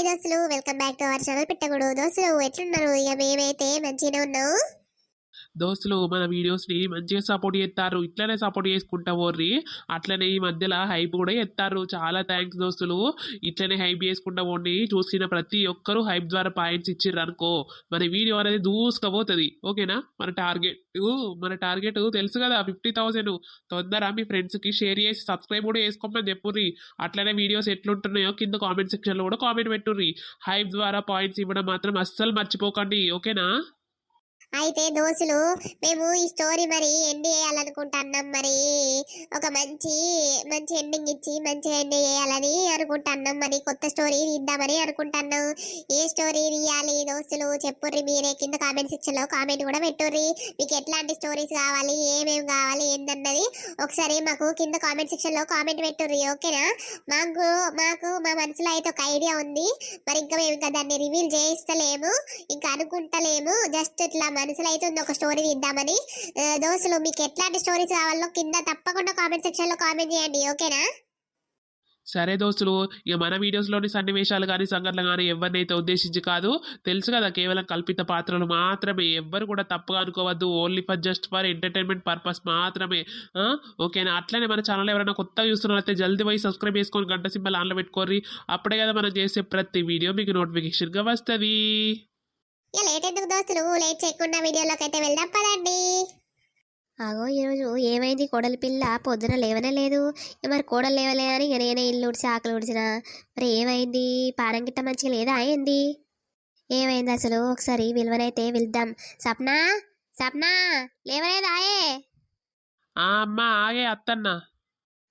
Hi దోస్తులు welcome back to our channel పెట్టకూడు దోస్తులు ఎట్లున్నారు? ఇక మేమైతే మంచిగానే ఉన్నాం. దోస్తులు మన వీడియోస్ని మంచిగా సపోర్ట్ చేస్తారు ఇట్లనే సపోర్ట్ చేసుకుంటా పోర్రి. అట్లనే ఈ మధ్యలో హైప్ కూడా ఎత్తారు చాలా థ్యాంక్స్ దోస్తులు. ఇట్లనే హైప్ చేసుకుంటా పోండి. చూసిన ప్రతి ఒక్కరూ హైప్ ద్వారా పాయింట్స్ ఇచ్చిర్రు అనుకో. మన వీడియో అనేది దూసుకపోతుంది ఓకేనా? మన టార్గెట్ మన టార్గెట్ తెలుసు కదా ఫిఫ్టీ థౌసండ్ తొందర మీ ఫ్రెండ్స్కి షేర్ చేసి సబ్స్క్రైబ్ కూడా చేసుకోమని చెప్పుర్రి. అట్లనే వీడియోస్ ఎట్లుంటున్నాయో కింద కామెంట్ సెక్షన్లో కూడా కామెంట్ పెట్టుర్రి. హైప్ ద్వారా పాయింట్స్ ఇవ్వడం మాత్రం అస్సలు మర్చిపోకండి. ఓకేనా? అయితే దోస్తులు మేము ఈ స్టోరీ మరి ఎండ్ చేయాలనుకుంటున్నాం మరి. ఒక మంచి మంచి ఎండింగ్ ఇచ్చి మంచి ఎండ్ చేయాలని అనుకుంటున్నాం మరి. కొత్త స్టోరీ తీద్దామని అనుకుంటున్నాం. ఏ స్టోరీ తీయాలి దోస్తులు చెప్పుర్రి మీరే. కింద కామెంట్ సెక్షన్లో కామెంట్ కూడా పెట్టుర్రి. మీకు ఎట్లాంటి స్టోరీస్ కావాలి ఏమేమి కావాలి ఏందన్నది ఒకసారి మాకు కింద కామెంట్ సెక్షన్లో కామెంట్ పెట్టుర్రి ఓకేనా? మాకు మాకు మా మనసులో అయితే ఒక ఐడియా ఉంది. మరి ఇంకా మేము ఇంకా దాన్ని రివీల్ చేయిస్తలేము ఇంకా అనుకుంటలేము. జస్ట్ ఇట్లా మనసులో అయితే ఉంది ఒక స్టోరీ ఇద్దామని దోస్తులు మీకు ఎట్లాంటి స్టోరీస్ కావాలో కింద తప్పకుండా కామెంట్ సెక్షన్లో కామెంట్ చేయండి ఓకేనా సరే దోస్తులు ఇక మన వీడియోస్లోని సన్నివేశాలు కానీ సంఘటనలు కానీ ఎవరినైతే ఉద్దేశించి కాదు తెలుసు కదా కేవలం కల్పిత పాత్రలు మాత్రమే. ఎవ్వరు కూడా తప్పుగా అనుకోవద్దు. Only for just for entertainment purpose మాత్రమే. ఓకేనా అట్లనే మన ఛానల్ ఎవరైనా కొత్తగా చూస్తున్నారైతే జల్దీ పోయి సబ్స్క్రైబ్ చేసుకొని గంట సింబల్ ఆన్లో పెట్టుకోర్రి. అప్పుడే కదా మనం చేసే ప్రతి వీడియో మీకు నోటిఫికేషన్గా వస్తుంది. ఇక లేట్ ఎందుకు దోస్తులు లేట్ చేయకుండా వీడియోలోకి అయితే వెళ్దాం పదండి. అగో ఈరోజు ఏమైంది? కోడలి పిల్ల పొద్దున లేవనే లేదు. మరి కోడలు లేవలేదని ఇక నేనే ఇల్లు ఉడిచి ఆకలి ఉడిచిన మరి ఏమైంది? పానం గిట్ట మంచిగా లేదా? ఏంది? ఏమైంది అసలు? ఒకసారి విలువనైతే వెళ్దాం. సప్నా సప్నా లేవలేదాయే ఆ అమ్మ ఆగే అత్తన్న.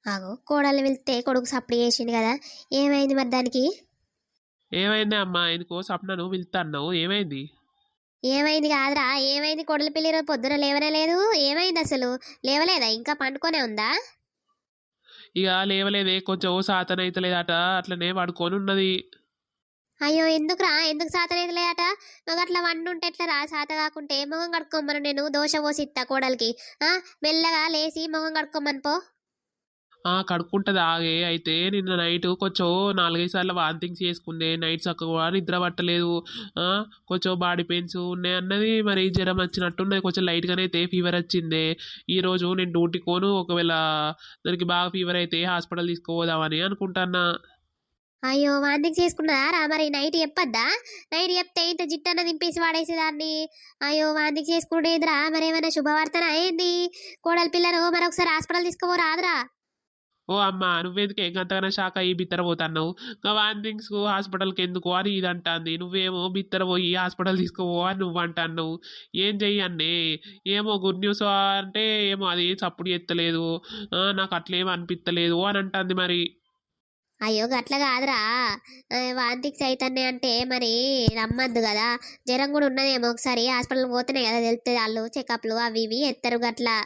ఆగో కోడలు వెళ్తే కొడుకు సప్లై చేసిండు కదా. ఏమైంది మరి దానికి? ఏమైంది అమ్మా? ఎందుకో సప్నను పిలుతున్నావు ఏమైంది? ఏమైంది కాదురా. ఏమైంది? కోడలి పిల్ల ఈరోజు పొద్దున లేవనే లేదు. ఏమైంది అసలు? లేవలేదా? ఇంకా పండుకొనే ఉందా? ఇక లేవలేదే. కొంచెం సాతన అయితే లేదట అట్లనే పడుకొని ఉన్నది. అయ్యో ఎందుకురా? ఎందుకు సాతలేదు లేదట నువ్వు అట్లా వండుంటే ఎట్లా రా సాత కాకుంటే. మొహం కడుక్కోమను నేను. దోశ పోసి ఇస్తా కోడలికి. మెల్లగా లేచి మొహం కడుక్కోమని పో. కడుక్కుంటుంది ఆగే అయితే నిన్న నైట్ కొంచెం నాలుగైదు సార్లు వాంతింగ్స్ చేసుకుందే. నైట్ చక్కగా నిద్ర పట్టలేదు. కొంచెం బాడీ పెయిన్స్ ఉన్నాయి అన్నది మరి జ్వరం వచ్చినట్టున్నది కొంచెం లైట్గానే అయితే ఫీవర్ వచ్చిందే. ఈరోజు నేను డ్యూటీ కోను ఒకవేళ దానికి బాగా ఫీవర్ అయితే హాస్పిటల్ తీసుకుపోదామని అనుకుంటున్నా. అయ్యో వాంతింగ్ చేసుకున్నదా రా మరి? నైట్ చెప్పద్దా? నైట్ చెప్తే ఇంత జిట్టన్న దింపేసి వాడేసేదాన్ని. అయ్యో వాంతింగ్ చేసుకుంటేదిరా మరి ఏమైనా శుభవార్తన ఏంది? కోడలి పిల్లను మరి ఒకసారి హాస్పిటల్ తీసుకుపో రాదురా. ఓ అమ్మ నువ్వెందుకు ఎంతగానో షాక్ అయ్యి బిత్తర పోతున్నావు ఇంకా వాంతింగ్స్ హాస్పిటల్కి ఎందుకు అని ఇది అంటాంది. నువ్వేమో బిత్తర పోయి హాస్పిటల్ తీసుకుపో అని నువ్వు అంటున్నావు. ఏం చెయ్యన్నే ఏమో గుడ్ న్యూస్ అంటే ఏమో అది చప్పుడు ఎత్తలేదు. నాకు అట్లేం అనిపిస్తలేదు అని అంటుంది మరి. అయ్యో గట్ల కాదురా. వాంతిక్స్ అవుతున్నాయి అంటే మరి రమ్మద్దు కదా. జ్వరం కూడా ఉన్నదేమో ఒకసారి హాస్పిటల్ పోతేనే కదా తెలుస్తుంది వాళ్ళు చెకప్లు అవి ఇవి ఎత్తరు గట్లా.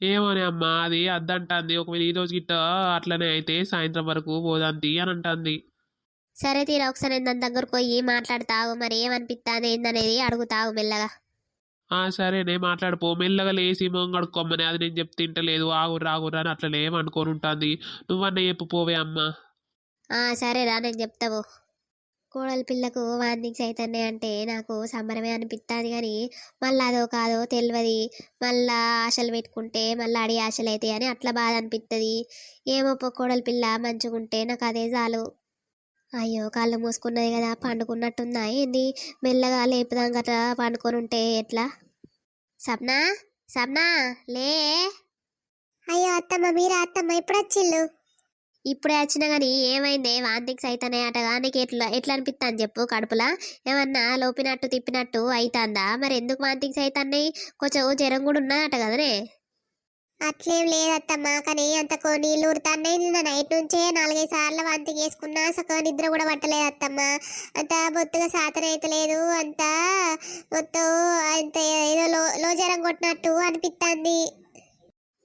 ఏమోనే అమ్మ అది అద్దంటాంది. ఒకవేళ ఈ రోజు గిట్ట అట్లనే అయితే సాయంత్రం వరకు పోదాంతి అని అంటుంది. సరే తీరా ఒకసారి నేను దాని దగ్గరకు పోయి మాట్లాడతావు. మరి ఏమనిపిస్తుంది ఏందనేది అడుగుతావు మెల్లగా. ఆ సరేనే మాట్లాడిపో. మెల్లగా లేసి మొంగడుకోమని అది నేను చెప్తే తింటలేదు. ఆగురు ఆగురు అని అట్లనే అనుకొని ఉంటుంది. నువ్వన్న చెప్పు పోవే అమ్మ. ఆ సరేరా నేను చెప్తావు కోడలి పిల్లకు వాంతింగ్స్ అవుతున్నాయి అంటే నాకు సంబరమే అనిపిస్తుంది కానీ మళ్ళీ అదో కాదో తెలియదు మళ్ళా ఆశలు పెట్టుకుంటే మళ్ళీ అడి ఆశలు అవుతాయి అని అట్లా బాధ అనిపిస్తుంది ఏమో కోడలి పిల్ల మంచిగుంటే నాకు అదే చాలు. అయ్యో కళ్ళు మూసుకున్నది కదా పండుకున్నట్టుందా ఏంది? మెల్లగా లేపుదాం గట్రా పండుకొని ఉంటే ఎట్లా? సప్నా? సప్నా? లే? అయ్యో అత్తమ్మ మీరా అత్తమ్మ ఇప్పుడు వచ్చిళ్ళు ఇప్పుడే వచ్చినా కానీ ఏమైంది? వాంతింగ్స్ అవుతానే అటగా నీకు ఎట్లా ఎట్లా అనిపిస్తాను చెప్పు కడుపులా? ఏమన్నా లోపినట్టు తిప్పినట్టు అవుతుందా మరి ఎందుకు వాంతింగ్స్ అవుతున్నాయి కొంచెం జ్వరం కూడా ఉన్నదట కదనే. అట్లేం లేదత్తమ్మ కానీ అంత నీళ్ళు ఊరుతాన్నాయి నిన్న నైట్ నుంచే నాలుగైదు సార్లు వంతి చేసుకున్నా సగం నిద్ర కూడా పట్టలేదు అత్తమ్మా అంత బొత్తుగా సాతన అయితే లేదు. అంత మొత్తం అంత ఏదో లో లో జ్వరం కొట్టినట్టు అనిపిస్తుంది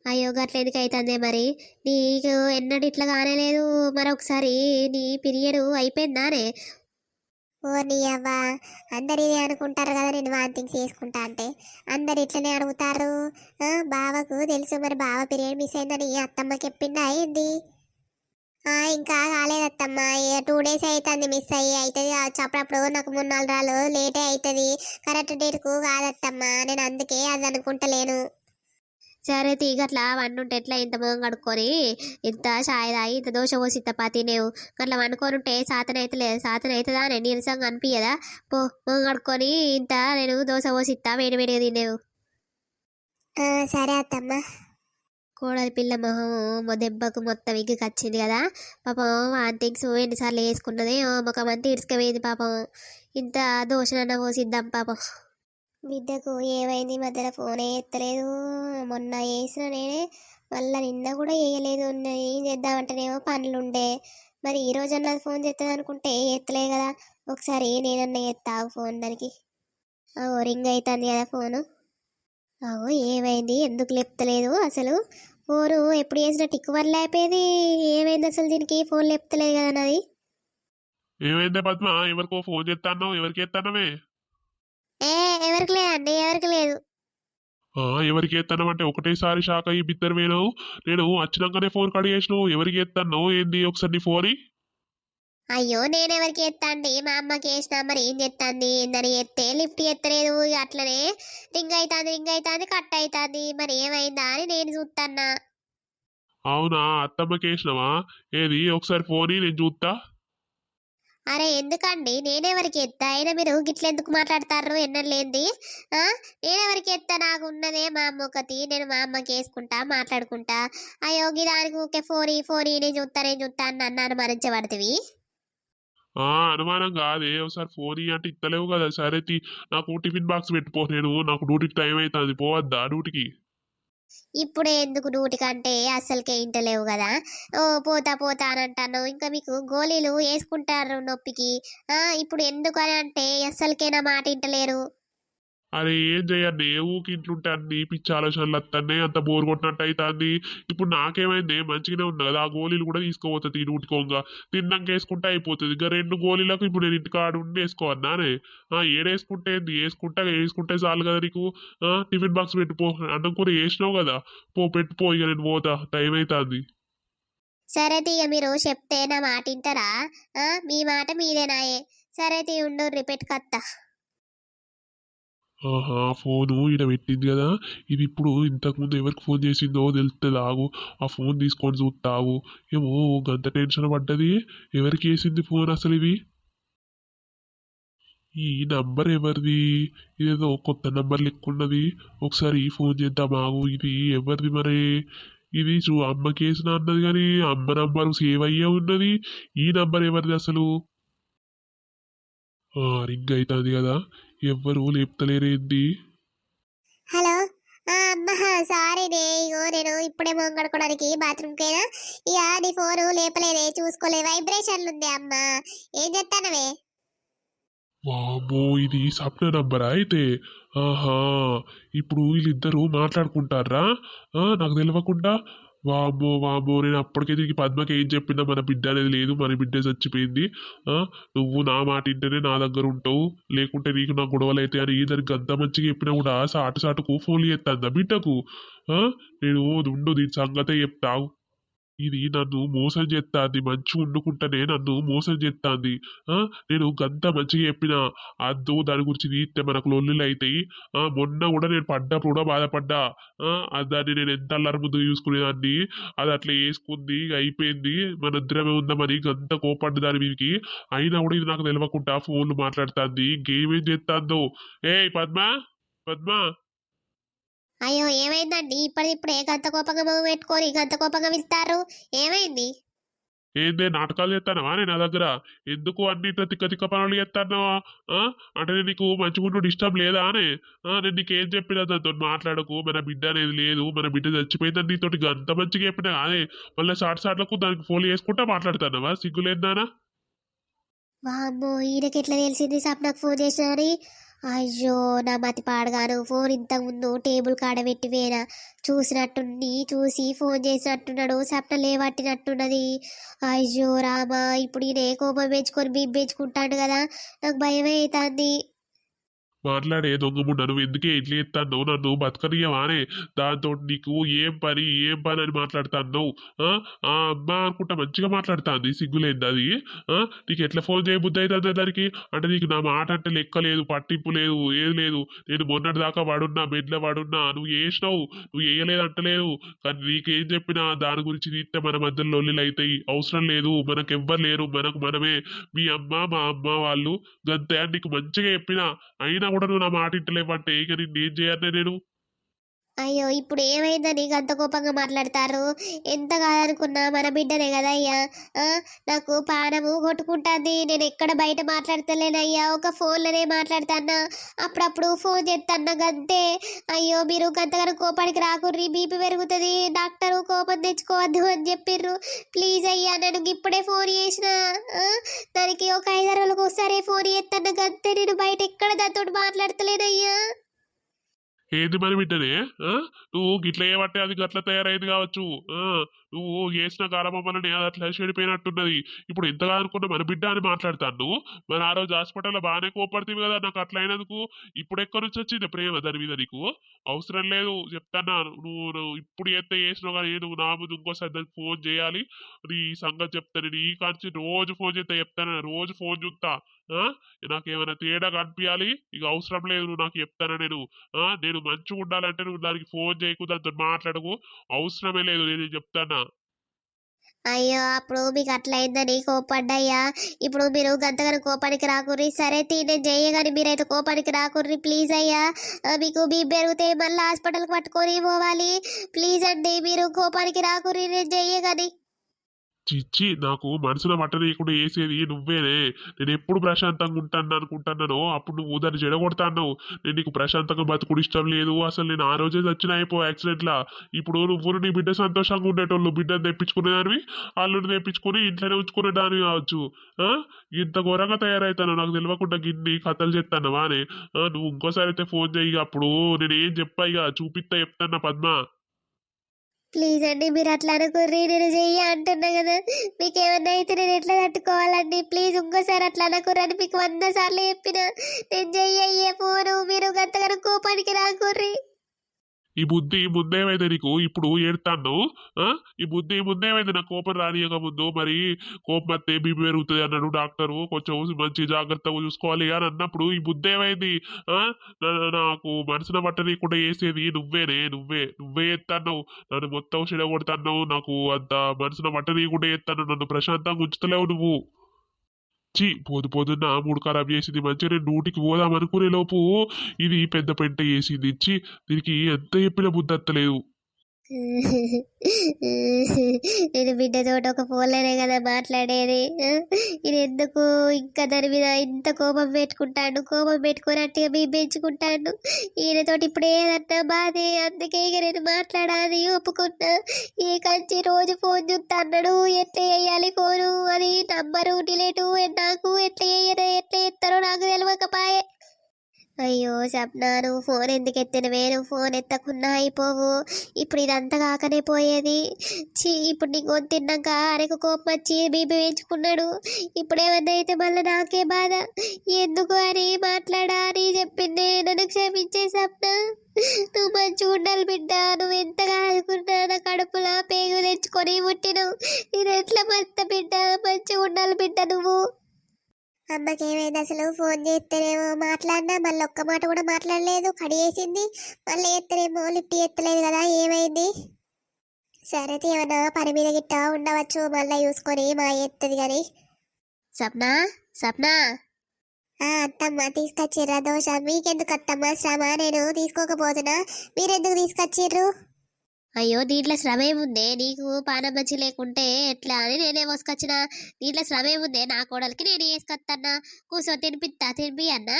అయ్యో గట్ల ఎందుకు అవుతుందే మరి? నీకు ఎన్నడూ ఇట్లా కానేలేదు మరొకసారి నీ పీరియడ్ అయిపోయిందానే? నీ అవ్వ అందరు ఇదే అనుకుంటారు కదా నేను వాంతింగ్స్ చేసుకుంటా అంటే. అందరు ఇట్లనే అడుగుతారు. బావకు తెలుసు మరి బావ పీరియడ్ మిస్ అయిందని అత్తమ్మకి చెప్పిందా ఏంది? ఇంకా కాలేదు అత్తమ్మ. టూ డేస్ అవుతుంది మిస్ అయ్యి. అవుతుంది అప్పుడప్పుడు నాకు మూడు నాలుగు రోజులు లేటే అవుతుంది కరెక్ట్ డేట్కు కాదత్తమ్మ. నేను అందుకే అది అనుకుంటలేను. సరే తీగట్లా వండుంటే ఎట్లా? ఇంత మొహం కడుక్కొని ఇంత చాయ్ తాగి ఇంత దోశ పోసి ఇంత తినేవు అట్లా వండుకొని ఉంటే సాతన అయితే లేదు సాతన అవుతుందా నేను నీరసంగా అనిపించదా పో మొహం కడుక్కొని ఇంత నేను దోశ పోసి ఇస్తా వేడి వేడిగా తినేవు. సరే అత్తమ్మా. కోడలి పిల్ల మొహం దెబ్బకు మొత్తం ఇగ్గికి వచ్చింది కదా? పాపం వాంటింగ్స్ ఎన్నిసార్లు వేసుకున్నది ఒక మంత్ ఇరుసుకపోయింది పాపం. ఇంత దోశనన్న పోసిద్దాం పాపం. బిడ్డకు ఏమైంది? ఈ మధ్యలో ఫోనే ఎత్తలేదు. మొన్న వేసిన నేనే మళ్ళీ నిన్న కూడా వేయలేదు ఏం చేద్దామంటేనేమో పనులు ఉండే మరి ఈ రోజు అన్నది ఫోన్ చేస్తుంది అనుకుంటే ఎత్తలే కదా. ఒకసారి నేనన్నా ఎత్తావు ఫోన్ దానికి. ఓ రింగ్ అవుతుంది కదా ఫోను. అవు ఏమైంది? ఎందుకు లేపుతలేదు అసలు? ఫోను ఎప్పుడు చేసిన టిక్ వల్ల ఏమైంది అసలు దీనికి? ఫోన్ లేపుతలేదు కదా నాది. ఏమైందే పద్మ? ఎవరికో ఫోన్ చేస్తాను ఎవరికి ఏ ఎవరికి లేదండి ఎవరికి లేదు. ఎవరికి ఎత్తానంటే ఒకటేసారి షాక్ అయ్యి బిద్దరు వేణవు నేను వచ్చినాకనే ఫోన్ కట్ చేసినావు ఎవరికి ఎత్తాను ఏంది ఒకసారి నీ ఫోన్. అయ్యో నేనెవరికి ఎత్తాండి మా అమ్మకి వేసినా మరి ఏం చెత్తాంది? ఏందని ఎత్తే లిఫ్ట్ ఎత్తలేదు. అట్లనే రింగ్ అవుతుంది రింగ్ అవుతుంది కట్ అవుతుంది మరి ఏమైందా అని నేను చూస్తాన్నా అవునా అత్తమ్మకి వేసినావా? ఏది ఒకసారి ఫోన్ నేను చూస్తా అరే ఎందుకండి? నేనెవరికి ఎత్తా? అయినా మీరు గిట్ల ఎందుకు మాట్లాడతారు ఎన్నలేంది నేనెవరికి ఎత్తా? నాకు ఉన్నదే మా అమ్మ ఒకటి. నేను మా అమ్మకి వేసుకుంటా మాట్లాడుకుంటా. అయ్యో దానికి ఊకే ఫోర్ ఈ నేను చూస్తా నేను చూస్తా అని నన్ను అనుమానించబడుతుంది అనుమానం కాదే. ఒకసారి ఫోన్ ఇ అంటే ఇస్తలేవు కదా. సరే నాకు టిఫిన్ బాక్స్ పెట్టిపో. నేను నాకు డ్యూటీకి టైం అవుతుంది పోవద్దా డ్యూటీకి? ఇప్పుడే ఎందుకు నూటికంటే అస్సలకే ఇంటలేవు కదా? ఓ పోతా పోతా అని అంటాను. ఇంకా మీకు గోళీలు వేసుకుంటారు నొప్పికి. ఆ ఇప్పుడు ఎందుకు అని అంటే అస్సలకే నా మాట ఇంటలేరు. అరే ఏం చేయండి? ఏ ఊకి ఇంట్లుంటే అన్ని పిచ్చి ఆలోచనలు వస్తున్నాయి అంత బోర్ కొట్టినట్టు అవుతుంది ఇప్పుడు నాకేమైంది? మంచిగానే ఉంది కదా. ఆ గోళీలు కూడా తీసుకోవచ్చు ఈ నూటికోంగా తిన్నాక వేసుకుంటే అయిపోతుంది. ఇంకా రెండు గోళీలకు ఇప్పుడు నేను ఇంటికాడ ఉండి వేసుకోవన్నానే ఆ ఏడేసుకుంటే ఏంది? వేసుకుంటా వేసుకుంటే చాలు కదా నీకు? టిఫిన్ బాక్స్ పెట్టుపో అన్నం కూర వేసినావు కదా. పో పెట్టుపో ఇక నేను పోతా. టైం అవుతుంది సరే తీయ మీరు చెప్తే నా మాట వింటారా? మీ మాట మీదేనాయే. సరే తీ ఉండు రిపీట్ కత్తా ఆహా ఫోను ఈడ పెట్టింది కదా. ఇది ఇప్పుడు ఇంతకుముందు ఎవరికి ఫోన్ చేసిందో తెలుస్తుంది ఆగు ఆ ఫోన్ తీసుకొని చూస్తావు ఏమో గంత టెన్షన్ పడ్డది. ఎవరికి వేసింది ఫోన్ అసలు ఇది ఈ నంబర్ ఎవరిది? ఇదేదో కొత్త నంబర్ లెక్కున్నది. ఒకసారి ఫోన్ చేద్దాం ఆగు. ఇది ఎవరిది మరి? ఇది చూ అమ్మకి వేసిన అన్నది కానీ అమ్మ నంబర్ సేవ్ అయ్యే ఉన్నది. ఈ నంబర్ ఎవరిది అసలు? రింగ్ అవుతుంది కదా. ఎవ్వరు లేపుతలేరేంది హలో? అమ్మ సారీ నే ఇగో నేను ఇప్పుడే మొహం కడుకోవడానికి బాత్రూమ్ కైనా ఇక నీ ఫోను లేపలేదే చూసుకోలే. వైబ్రేషన్లు ఉంది అమ్మ. ఏం చెప్తానవే వామ్మో ఇది సప్న నంబరా అయితే? ఆహా ఇప్పుడు వీళ్ళిద్దరూ మాట్లాడుకుంటారా? ఆ, నాకు తెలియకుండా వామ్మో వామ్మో నేను అప్పటికే దీనికి పద్మకి ఏం చెప్పినా మన బిడ్డ అనేది లేదు మన బిడ్డ చచ్చిపోయింది. నువ్వు నా మాట వింటేనే నా దగ్గర ఉంటావు. లేకుంటే నీకు నా గొడవలు అయితే అని దానికి అంత మంచిగా చెప్పినా కూడా సాటు సాటుకు ఫోన్లు చేస్తాను బిడ్డకు? నేను ఉండు దీని సంగతే చెప్తావు ఇది నన్ను మోసం చేస్తాంది మంచి వండుకుంటేనే నన్ను మోసం చేస్తాంది నేను గంత మంచిగా చెప్పిన అద్దు దాని గురించి తీస్తే మనకు లొల్లులు అవుతాయి మొన్న కూడా నేను పడ్డప్పుడు కూడా బాధపడ్డా. దాన్ని నేను ఎంత అల్లరి ముందు చూసుకునేదాన్ని అది అట్లా వేసుకుంది అయిపోయింది. మన ఇద్దరమే ఉందామని గంత కోపడ్డ దాని మీదకి. అయినా కూడా ఇది నాకు తెలియకుండా ఫోన్లు మాట్లాడుతుంది. గేమ్ ఏం చేస్తాందో ఏ పద్మ! పద్మ! అయ్యో ఏమైందండి? ఇప్పటికిప్పుడే గంత కోపంగా మొహం పెట్టుకొని గంత కోపంగా పిలుస్తారు ఏమైంది? ఏందే నాటకాలు చేస్తానవా నేను నా దగ్గర? ఎందుకు అన్ని ఇట్లా తిక్క తిక్క పనులు చేస్తానవా అంటే నేను నీకు మంచిగా డిస్టర్బ్ లేదా అని నేను నీకేం చెప్పినా దాంతో మాట్లాడకు. మన బిడ్డ అనేది లేదు. మన బిడ్డ చచ్చిపోయిందని నీతోటి అంత మంచిగా చెప్పినా అదే మళ్ళీ సాట్ సాట్లకు దానికి ఫోన్ చేసుకుంటా మాట్లాడుతానవా సిగ్గులేదానా వామ్మో ఈయనకి ఎట్లా తెలిసింది సప్నకు ఫోన్ చేసినని అయ్యో నా మతి పాడగాను ఫోన్ ఇంతకుముందు టేబుల్ కాడ పెట్టి వేనా? చూసినట్టుండి చూసి ఫోన్ చేసినట్టున్నాడు సప్న లేవట్టినట్టున్నది. అయ్యో రామా ఇప్పుడు ఈయన ఏ కోపం పెంచుకొని బీప్ పెంచుకుంటాడు కదా నాకు భయమే అవుతుంది మాట్లాడే దొంగముండ నువ్వు ఎందుకే ఇట్లా ఎత్తాను నన్ను బతకనియవానే దాంతో నీకు ఏం పని ఏం పని అని మాట్లాడుతాను ఆ? అమ్మ అనుకుంటా మంచిగా మాట్లాడుతాంది సిగ్గులేంది అది. నీకు ఎట్లా ఫోన్ చేయబుద్ధి అవుతుంది దానికి? అంటే నీకు నా మాట అంటే లెక్క లేదు పట్టింపు లేదు ఏది లేదు. నేను మొన్నటి దాకా వాడున్నా మెడ్ల వాడున్నా నువ్వు వేసినావు నువ్వు వేయలేదు అంటలేదు. కానీ నీకేం చెప్పినా దాని గురించి తీస్తే మన మధ్యలో లొల్లిలు అవుతాయి అవసరం లేదు. మనకు ఎవ్వరు లేరు. మనకు మనమే. మీ అమ్మ మా అమ్మ వాళ్ళు గంతే నీకు మంచిగా చెప్పినా. అయినా కూడా నువ్వు నా మాట ఇంటలేవంటే ఇక నేను ఏం చేయాలి నేను. అయ్యో ఇప్పుడు ఏమైందని అంత కోపంగా మాట్లాడతారు? ఎంత కాదనుకున్నా మన బిడ్డనే కదా అయ్యా నాకు పానము కొట్టుకుంటుంది. నేను ఎక్కడ బయట మాట్లాడతలేనయ్యా ఒక ఫోన్లోనే మాట్లాడతానా అప్పుడప్పుడు ఫోన్ చేస్తాను గంతే. అయ్యో మీరు గంతగానో కోపానికి రాకుర్రి. బీపీ పెరుగుతుంది. డాక్టరు కోపం తెచ్చుకోవద్దు అని చెప్పిర్రు. ప్లీజ్ అయ్యా నేను ఇప్పుడే ఫోన్ చేసిన. దానికి ఒక ఐదారు రోజులకు ఒకసారి ఫోన్ చేస్తాను గంతే. నేను బయట ఎక్కడ దాంతో మాట్లాడతలేనయ్యా ఏంది మరి బిడ్డనే ఆ? నువ్వు గిట్ల ఏమంటే అది గట్ల తయారైంది కావచ్చు. ఆ, నువ్వు చేసిన కాలమమ్మలని అది అట్లా చెడిపోయినట్టున్నది. ఇప్పుడు ఇంతగా అనుకున్న మన బిడ్డ అని మాట్లాడతాను నువ్వు మరి ఆ రోజు హాస్పిటల్లో బాగానే కోపడుతుంది కదా నాకు అట్లా అయినందుకు. ఇప్పుడు ఎక్కడి నుంచి వచ్చింది ప్రేమ దాని మీద నీకు? అవసరం లేదు చెప్తానా నువ్వు నువ్వు ఇప్పుడు ఎంత చేసినావు కానీ నువ్వు నా ముందు ఇంకోసారి దానికి ఫోన్ చేయాలి. నీ సంగతి చెప్తాను. నీ కాంచి రోజు ఫోన్ చేస్తా చెప్తాను? రోజు ఫోన్ చూస్తా. నాకు ఏమైనా తేడా కనిపించాలి ఇక అవసరం లేదు నువ్వు నాకు చెప్తాను నేను ఆ? నేను మంచిగా ఉండాలంటే నువ్వు దానికి ఫోన్ చేయకు దాంతో మాట్లాడకు. అవసరమే లేదు నేను చెప్తానా? అయ్యో అప్పుడు మీకు అట్లయిందని కోపడ్డయ్యా ఇప్పుడు మీరు గంతగానో కోపానికి రాకుర్రి. సరే తినే నేను మీరైతే కోపానికి రాకుర్రి. ప్లీజ్ అయ్యా మీకు మీ పెరిగితే మళ్ళీ హాస్పిటల్కి పట్టుకొని పోవాలి. ప్లీజ్ అండి మీరు కోపానికి రాకుర్రి నేను చేయగాని చిచ్చి నాకు మనసులో పట్టనీయకుండా వేసేది నువ్వేనే. నేను ఎప్పుడు ప్రశాంతంగా ఉంటాను అనుకుంటున్నానో అప్పుడు నువ్వు దాన్ని చెడగొడతాను నేను నీకు ప్రశాంతంగా బతుకుడు ఇష్టం లేదు. అసలు నేను ఆ రోజే చచ్చిన అయిపో యాక్సిడెంట్లా. ఇప్పుడు నువ్వు నీ బిడ్డ సంతోషంగా ఉండేటోళ్ళు బిడ్డను తెప్పించుకునేదానివి అల్లుని తెప్పించుకుని ఇంట్లోనే ఉంచుకునే దానివి కావచ్చు. ఆ? ఇంత ఘోరంగా తయారవుతాను నాకు తెలియకుండా గిన్ని కథలు చెప్తాను వానే ఆ, నువ్వు ఇంకోసారి అయితే ఫోన్ చేయి. అప్పుడు నేను ఏం చెప్పా ఇక? చూపిస్తా చెప్తాను పద్మ. ప్లీజ్ అండి మీరు అట్లా అనుకుర్రి నేను చెయ్యి అంటున్నా కదా. మీకు ఏమన్నా అయితే నేను ఎట్లా తట్టుకోవాలండి? ప్లీజ్ ఇంకోసారి అట్లా అనుకుర్రని మీకు వంద సార్లు చెప్పిన. నేను చెయ్యి అయ్యే ఫోను మీరు గంతగానో కోపానికి రాకుర్రి. ఈ బుద్ధి ముందేమైంది నీకు? ఇప్పుడు ఏడుతాను ఆ? ఈ బుద్ధి ముందేమైంది? నా కోపం రానియక ముందు మరి కోపం అత్తే బీపీ పెరుగుతుంది అన్నాడు డాక్టరు. కొంచెం మంచి జాగ్రత్తగా చూసుకోవాలి అని అన్నప్పుడు ఈ బుద్ధి ఏమైంది ఆ? నా- నాకు మనసున పట్టనీయకుండా వేసేది నువ్వేనే నువ్వే నువ్వే ఎత్తాను నన్ను మొత్తం చెడగొడతాను నాకు అంత మనసున పట్టనీయకుండా ఎత్తాను నన్ను ప్రశాంతంగా ఉంచుతలేవు నువ్వు. చి పోదు పొద్దున్న మూడు ఖరాబ్ చేసింది మంచిగా నేను నూటికి పోదాం అనుకునే లోపు ఇది పెద్ద పెంట చేసింది. ఇచ్చి దీనికి ఎంత చెప్పిన బుద్ధి అత్తలేదు. నేను బిడ్డతో ఒక ఫోన్లోనే కదా మాట్లాడేది ఇది ఎందుకు ఇంకా దాని మీద ఇంత కోపం పెట్టుకుంటాను కోపం పెట్టుకున్నట్టుగా మీ పెంచుకుంటాను ఈయనతోటి ఇప్పుడు ఏదన్నా బాధే అందుకే ఇక నేను మాట్లాడాలి ఒప్పుకున్నా. ఏ కంచి రోజు ఫోన్ చూస్తా అన్నాడు ఎట్లా వేయాలి ఫోను? అది నంబరు డిలేటు నాకు ఎట్లా వేయను ఎట్లా ఎత్తారో నాకు తెలియకపాయే అయ్యో సప్నా నువ్వు ఫోన్ ఎందుకు ఎత్తినవే నువ్వు ఫోన్ ఎత్తకున్నా అయిపోవు. ఇప్పుడు ఇదంతా కాకనే పోయేది. చీ ఇప్పుడు నీ గొంతు తిన్నాక అరకు కోపం వచ్చి బీపీ వేయించుకున్నాడు ఇప్పుడు ఏమన్నా అయితే మళ్ళీ నాకే బాధ. ఎందుకు అని మాట్లాడా అని చెప్పింది? నన్ను క్షమించే సప్న. నువ్వు మంచిగా ఉండాలి బిడ్డ. నువ్వు ఎంతగా అనుకున్నా నా కడుపులో పేగు తెచ్చుకొని పుట్టినావు. నేను ఎట్లా మత్త బిడ్డ? మంచిగా ఉండాలి బిడ్డ నువ్వు. అమ్మకి ఏమైంది అసలు ఫోన్ చేస్తేనేమో మాట్లాడినా మళ్ళీ ఒక్క మాట కూడా మాట్లాడలేదు. కడి చేసింది మళ్ళీ ఎత్తనేమో లిఫ్ట్ ఎత్తలేదు కదా ఏమైంది? సరే ఏమన్నా పని మీద గిట్ట ఉండవచ్చు. మళ్ళీ చూసుకొని మా ఎత్తది కానీ. సప్నా సప్నా ఆ అత్తమ్మ తీసుకొచ్చిర్రా. దోశ. మీకెందుకు అత్తమ్మ శ్రమ? నేను తీసుకోకపోతున్నా. మీరెందుకు తీసుకొచ్చిర్రు? అయ్యో దీంట్లో శ్రమ ఏముందే నీకు పానం మంచి లేకుంటే ఎట్లా అని నేనే మోసుకొచ్చిన. దీంట్లో శ్రమ ఏముందే నా కోడలికి నేను వేసుకొస్తానా కూర్చో తినిపిస్తా తినిపి అన్నా.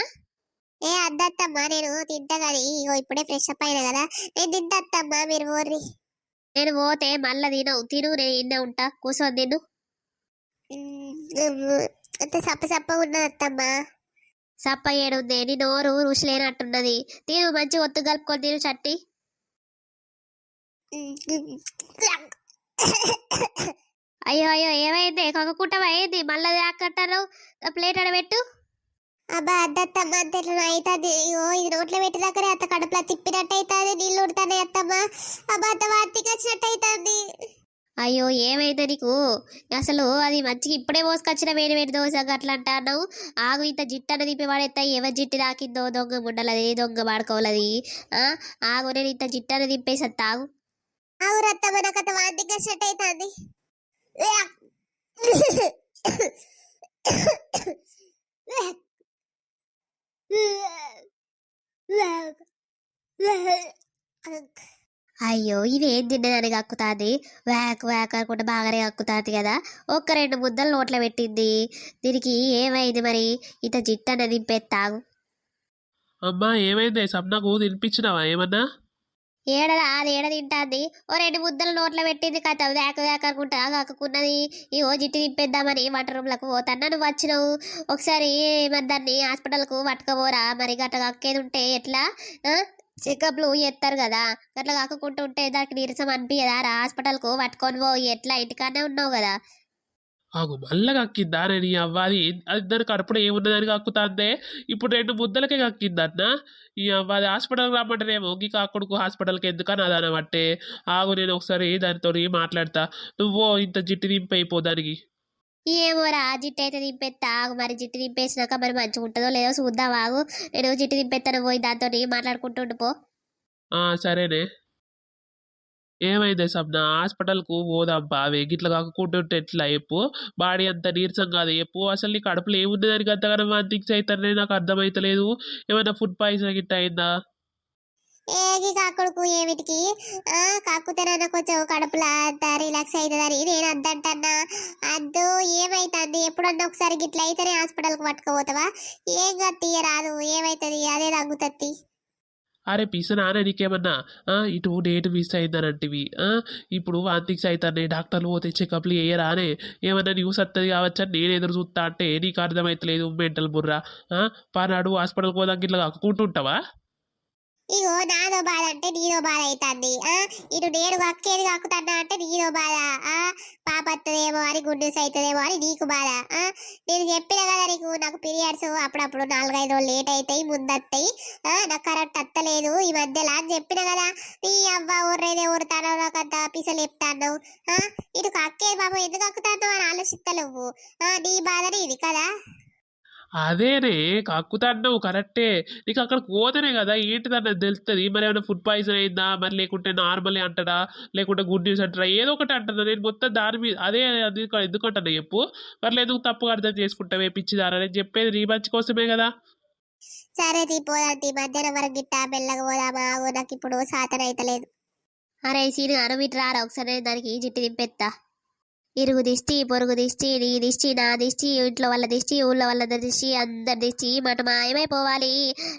ఏ అద్దత్తమ్మ నేను తింటా కానీ ఇగో ఇప్పుడే ఫ్రెష్ అప్ అయినా కదా. నేను తింటా అత్తమ్మ మీరు ఓర్రి నేను పోతే మళ్ళా తినవు. తిను నేను ఇన్నే ఉంటా. కూర్చొని తిను. అంత సప్ప సప్ప ఉన్నది అత్తమ్మ. సప్ప ఏడుంది. నీ నోరు రుచి లేనట్టున్నది. తిను మంచి ఒత్తు కలుపుకొని తిను చట్టి. అయ్యో అయ్యో ఏమైంది? కొనుక్కుంటావా ఏంది? మళ్ళీ దాకంటారు ప్లేట్ అడబెట్టు అబ్బా అద్దత్తమ్మ అవుతుంది అయ్యో ఇది నోట్లో పెట్టినాకనే అత్త కడుపులో తిప్పినట్టు అవుతుంది నీళ్ళు ఉడతానే అత్తమ్మ. అబ్బా అత్త వాంతికి వచ్చినట్టు అవుతుంది అయ్యో ఏమైంది నీకు? అసలు అది మంచిగా ఇప్పుడే మోసుకొచ్చిన వేడి వేడి దోశ అట్లా అంటాను ఆగు ఇంత జిట్టు అన్నది పడేస్తా ఎవరి జిట్టు రాకిందో దొంగ ముండలది దొంగ వాడుకోవాలది ఆగు నేను ఇంత జిట్టు అన్నది దింపేసి ఆగు అవును అత్తమ్మ నాకు అంత వాంతికి అవుతుంది అయ్యో ఇది ఏం తిన్నదని కక్కుతాంది వ్యాక్ వ్యాక్ అనుకుంటే బాగానే కక్కుతాంది కదా. ఒక్క రెండు ముద్దలు నోట్లో పెట్టింది. దీనికి ఏమైంది మరి? ఇంత జిట్టు అన్నది దింపేస్తాగు అమ్మా ఏమైంది? సప్నకు తినిపించినావా? ఏమన్నా? ఏడదా అది ఏడ తింటాంది? ఓ రెండు ముద్దలు నోట్లో పెట్టింది కథ. వేక వేక అనుకుంటా. ఈ ఓ జిట్టు తిప్పేద్దామని వంట రూమ్లకు పోతాను నువ్వు వచ్చినావు. ఒకసారి మరి దాన్ని హాస్పిటల్కు పట్టుకపోరా. మరి గట్ట కక్కేది ఉంటే ఎట్లా? చెకప్లు చేస్తారు కదా. అట్లా కక్కుంటూ ఉంటే దానికి నీరసం అనిపించదా రా హాస్పిటల్కు పట్టుకొని పో. ఎట్లా? ఇంటికానే ఉన్నావు కదా. ఆగు మళ్ళా కక్కిందా నేను ఈ అవ్వాలి అది దాని కడుపులో ఏమున్నదని కక్కుతాందే ఇప్పుడు రెండు ముద్దలకే కక్కిందన్న? ఈ అవ్వాలి హాస్పిటల్కి రమ్మంటారేమో గీ కాకుడుకు హాస్పిటల్కి ఎందుకని అదన బట్టే ఆగు నేను ఒకసారి దానితో మాట్లాడతా. నువ్వు ఇంత జిట్టు దింపైపో దానికి ఏమోరా జిట్టు అయితే దింపేస్తా ఆగు మరి జిట్టు దింపేసినాక మరి మంచిగా ఉంటుందో లేదో చూద్దాం ఆగు. నేను జిట్టు దింపేస్తాను పోయి దాంతో మాట్లాడుకుంటుండు పో. ఆ, సరేనే. ఏమైంది సబ్న? హాస్పిటల్కు పోదాం బావే గిట్ల కాకుంటుంటే ఎట్లా చెప్పు? బాడీ అంత నీరసం కాదు చెప్పు. అసలు నీ కడుపులో ఏముంది దానికి? అంతగానో వాంతింగ్స్ అవుతారనే నాకు అర్థమైతలేదు. ఏమైనా ఫుడ్ పాయిజన్ గిట్ట అయిందా? ఏది కాకుడుకు ఏమిటికి? ఆ కాకుతేనన్నా కొంచెం కడుపులా అంత రిలాక్స్ అవుతుందని నేను అద్దంటన్నా. అద్దు ఏమైతుంది? ఎప్పుడన్నా ఒకసారి గిట్ల అయితేనే హాస్పిటల్కి పట్టుకుపోతావా? ఏం కత్తి రాదు. ఏమైతుంది? అదే తగ్గుతుంది. అరే పిసనానే నీకేమన్నా ఇటు డేట్ మిస్ అయిందనంటివి ఇప్పుడు వాంతిక్స్ అవుతానే డాక్టర్లు పోతే చెకప్లు చేయరానే ఏమన్నా న్యూస్ వస్తుంది కావచ్చని నేను ఎదురు చూస్తా అంటే నీకు అర్థమైతలేదు మెంటల్ బుర్రా ఆ, పానాడు హాస్పిటల్కి పోదాం ఇట్లా కక్కుంటుంటావా ఇగో నాదో బాధ అంటే నీదో బాధ అవుతుంది ఆ? ఇటు నేను కక్కేది కక్కుతున్నా అంటే నీదో బాధ ఆ? పాప అని గుడ్డెస్ అవుతుందేమో అని నీకు బాధ ఆ? నేను చెప్పిన కదా నీకు నాకు పీరియడ్స్ అప్పుడప్పుడు నాలుగైదు రోజులు లేట్ అవుతాయి ముందత్తాయి ఆ? నాకు కరెక్ట్ అత్తలేదు ఈ మధ్యలో అని చెప్పిన కదా నీ అవ్వ ఊర్రేదే ఊరుతానో నాకు అంత పిసలు చెప్తాను ఆ? ఇటు కక్కేది పాపం ఎందుకు కక్కుతాను అని ఆలోచిస్తలేవు ఆ? నీ బాధనే ఇది కదా. అదేనే కక్కుతాన్నావు కరెక్టే. నీకు అక్కడ పోతేనే కదా ఏంటిదన్నది తెలుస్తుంది మరి ఏమైనా ఫుడ్ పాయిజన్ అయిందా? మరి లేకుంటే నార్మలే అంటారా లేకుంటే గుడ్ న్యూస్ అంటారా ఏదో ఒకటి అంటున్నా నేను మొత్తం దాని మీద అదే అది ఎందుకంటున్నా చెప్పు. మరి ఎందుకు తప్పుగా అర్థం చేసుకుంటావే పిచ్చిదారా నేను చెప్పేది నీ మంచి కోసమే కదా. సరే తీ మధ్యాహ్నం వరకు గిట్టా మెల్లగా పోదామా? నాకు ఇప్పుడు సాతన అయితలేదు అరే సీను అనుమిట్ రారా? ఒకసారి దానికి జిట్టు దింపెత్తా. ఇరుగు దిష్టి పొరుగు దిష్టి నీ దిష్టి నా దిష్టి ఇంట్లో వాళ్ళ దిష్టి ఊళ్ళో వాళ్ళ దిష్టి అందరి దిష్టి మట మాయమైపోవాలి.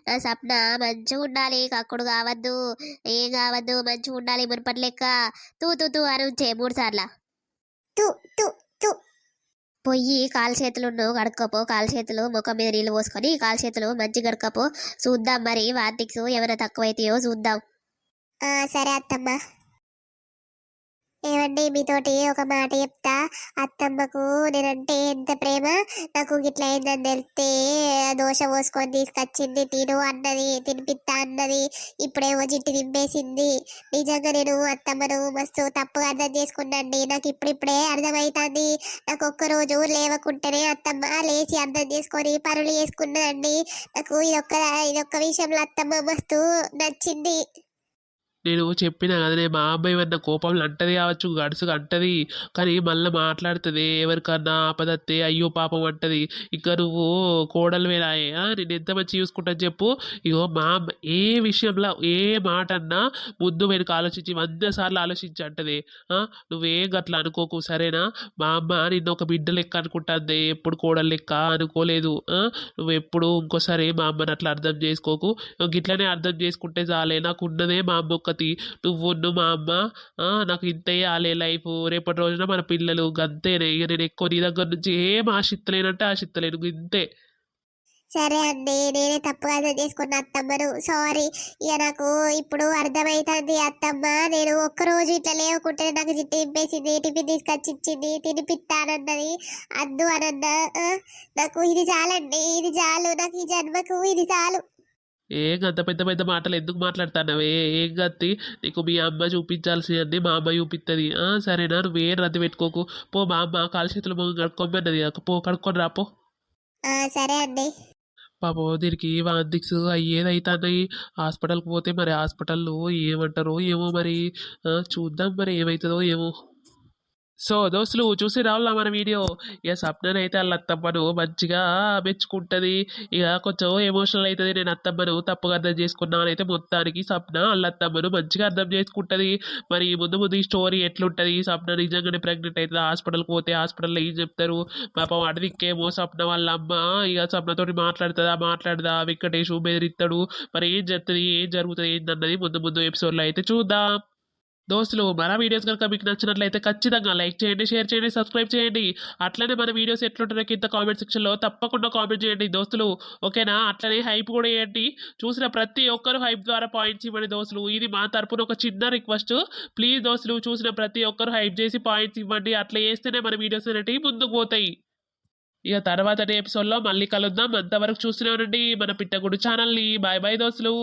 నా సప్న మంచిగా ఉండాలి కక్కుడు కావద్దు ఏం కావద్దు మంచిగా ఉండాలి మునుపటి లెక్క. తూ తూ తూ అనుంచే మూడు సార్ల. తు తు తు. పొయ్యి కాలు చేతులు కడుక్కోపో కాలు చేతులు ముఖం మీద నీళ్ళు పోసుకొని కాలు చేతులు మంచిగా కడుక్కోపో. చూద్దాం మరి వాంతిక్స్ ఏమైనా తక్కువైతాయో చూద్దాం. సరే అత్తమ్మ. ఏమండి? మీతోటి ఒక మాట చెప్తా. అత్తమ్మకు నేనంటే ఎంత ప్రేమ? నాకు గిట్ల అయిందని తెలిస్తే దోశ పోసుకొని తీసుకొచ్చింది తిను అన్నది తినిపిస్తా అన్నది. ఇప్పుడేమో జిట్టు నింపేసింది నిజంగా నేను అత్తమ్మను మస్తు తప్పుగా అర్థం చేసుకున్నాండి. నాకు ఇప్పుడిప్పుడే అర్థమవుతుంది నాకు ఒక్కరోజు లేవకుంటేనే అత్తమ్మ లేచి అర్థం చేసుకొని పనులు చేసుకున్నదండి. నాకు ఇదొక్క ఇదొక్క విషయంలో అత్తమ్మ మస్తు నచ్చింది. నేను చెప్పిన కదనే మా అమ్మాయి ఏమన్నా కోపంలో అంటది కావచ్చు గడుసుగా అంటది కానీ మళ్ళీ మాట్లాడుతుంది ఎవరికన్నా ఆపదత్తే అయ్యో పాపం అంటది ఇంకా నువ్వు కోడలు వేలాయే నేను ఎంత మంచి చూసుకుంటాను చెప్పు. ఇగో మా అమ్మ ఏ విషయంలో ఏ మాట అన్నా ముందు వెనుక ఆలోచించి వంద సార్లు ఆలోచించి అంటది. నువ్వేం గట్లా అనుకోకు సరేనా? మా అమ్మ నిన్న ఒక బిడ్డ లెక్క అనుకుంటుంది ఎప్పుడు కోడలు లెక్క అనుకోలేదు నువ్వు ఎప్పుడు ఇంకోసారి మా అమ్మని అట్లా అర్థం చేసుకోకు గిట్లనే అర్థం చేసుకుంటే చాలే నాకు ఉన్నదే మా అమ్మ ఒక్క నువ్వు ఉండు మా అమ్మ. ఆ, నాకు ఇంత ఆలే లైఫ్. రేపటి రోజున మన పిల్లలు గంతేనే. ఇక నేను ఎక్కువ నీ దగ్గర నుంచి ఏం ఆశిత్తలేనంటే ఆశిత్తలేను. ఇంతే. సరే అండి. నేనే తప్పుగా అర్థం చేసుకున్న అత్తమ్మను. సారీ ఇక నాకు ఇప్పుడు అర్థమైతుంది అత్తమ్మ. నేను ఒక్కరోజు ఇట్లా లేవకుంటే నాకు జిట్టు ఇంపేసింది టిఫిన్ తీసుకొచ్చి ఇచ్చింది తినిపిస్తానన్నది అద్దు అనన్నా నాకు ఇది చాలండి. ఇది చాలు. నాకు ఈ జన్మకు ఇది చాలు. ఏం అంత పెద్ద పెద్ద మాటలు ఎందుకు మాట్లాడుతున్నావే? ఏం గత్తి నీకు మీ అమ్మ చూపించాల్సి అన్ని మా అమ్మ చూపిస్తుంది సరేనా నువ్వేం రద్దు పెట్టుకోకు. పో మా అమ్మ కాలు చేతులు మొగ్గు కడుక్కోమన్నది పో కడుక్కొని రా పో. సరే అండి. పాపం దీనికి వాంతిక్స్ అయ్యేది అవుతున్నాయి హాస్పిటల్కి పోతే మరి హాస్పిటల్లో ఏమంటారో ఏమో మరి. చూద్దాం మరి ఏమవుతుందో ఏమో. సో దోస్తులు చూసి రావాలా మన వీడియో? ఇక సప్ననైతే అయితే వాళ్ళ అత్తమ్మను మంచిగా మెచ్చుకుంటుంది. ఇక కొంచెం ఎమోషనల్ అవుతుంది. నేను అత్తమ్మను తప్పుగా అర్థం చేసుకున్నాను అయితే మొత్తానికి సప్న వాళ్ళ అత్తమ్మను మంచిగా అర్థం చేసుకుంటుంది. మరి ముందు ముందు ఈ స్టోరీ ఎట్లుంటుంది? సప్న నిజంగానే ప్రెగ్నెంట్ అవుతుంది? హాస్పిటల్కి పోతే హాస్పిటల్లో ఏం చెప్తారు? పాపం అడవికేమో సప్న వాళ్ళ అమ్మ. ఇక సప్నతోటి మాట్లాడుతుందా? మాట్లాడదా? వెంకటేష్ బెదిరిస్తాడు మరి ఏం చెప్తుంది? ఏం జరుగుతుంది? ఏందన్నది ముందు ముందు ఎపిసోడ్లో అయితే చూద్దాం. దోస్తులు మన వీడియోస్ కనుక మీకు నచ్చినట్లయితే ఖచ్చితంగా లైక్ చేయండి షేర్ చేయండి సబ్స్క్రైబ్ చేయండి. అట్లనే మన వీడియోస్ ఎట్లుంటారో కింద కామెంట్ సెక్షన్లో తప్పకుండా కామెంట్ చేయండి దోస్తులు. ఓకేనా? అట్లనే హైప్ కూడా వేయండి. చూసిన ప్రతి ఒక్కరు హైప్ ద్వారా పాయింట్స్ ఇవ్వండి దోస్తులు. ఇది మా తరపున ఒక చిన్న రిక్వెస్ట్. ప్లీజ్ దోస్తులు చూసిన ప్రతి ఒక్కరు హైప్ చేసి పాయింట్స్ ఇవ్వండి. అట్లా చేస్తేనే మన వీడియోస్ అనేటివి ముందుకు పోతాయి. ఇక తర్వాత ఎపిసోడ్లో మళ్ళీ కలుద్దాం. అంతవరకు చూస్తూనే ఉండండి మన పిట్టగుడు ఛానల్ని. బాయ్ బాయ్ దోస్తులు.